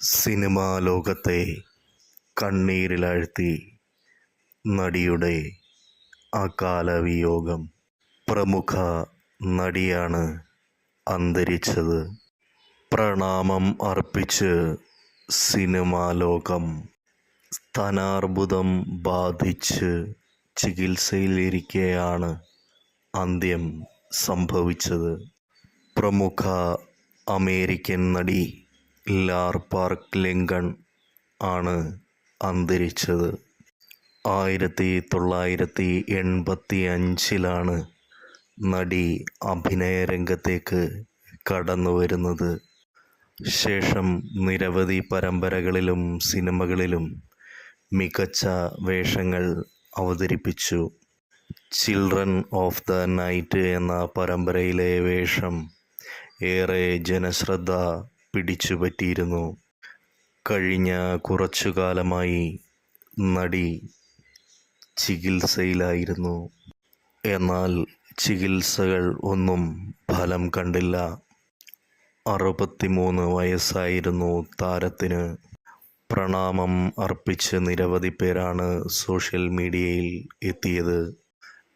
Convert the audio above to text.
Cinema ലോകത്തെ കണ്ണീരിലാഴ്ത്തി നടിയുടെ അകാല വിയോഗം പ്രമുഖ നടിയാണ് അന്തരിച്ചത്. പ്രണാമം അർപ്പിച്ച് സിനിമാ ലോകം സ്ഥാനാർബുദം ബാധിച്ച് ചികിത്സയിലിരിക്കെയാണ് അന്ത്യം സംഭവിച്ചത്. പ്രമുഖ അമേരിക്കൻ നടി ലാർ പാർക്ക് ലിങ്കൺ ആണ് അന്തരിച്ചത്. ആയിരത്തി തൊള്ളായിരത്തി എൺപത്തി അഞ്ചിലാണ് നടി അഭിനയ രംഗത്തേക്ക് കടന്നു വരുന്നത്. ശേഷം നിരവധി പരമ്പരകളിലും സിനിമകളിലും മികച്ച വേഷങ്ങൾ അവതരിപ്പിച്ചു. ചിൽഡ്രൻ ഓഫ് ദ നൈറ്റ് എന്ന പരമ്പരയിലെ വേഷം ഏറെ ജനശ്രദ്ധ പിടിച്ചുപറ്റിയിരുന്നു. കഴിഞ്ഞ കുറച്ചു കാലമായി നടി ചികിത്സയിലായിരുന്നു. എന്നാൽ ചികിത്സകൾ ഒന്നും ഫലം കണ്ടില്ല. അറുപത്തിമൂന്ന് വയസ്സായിരുന്നു താരത്തിന്. പ്രണാമം അർപ്പിച്ച് നിരവധി പേരാണ് സോഷ്യൽ മീഡിയയിൽ എത്തിയത്.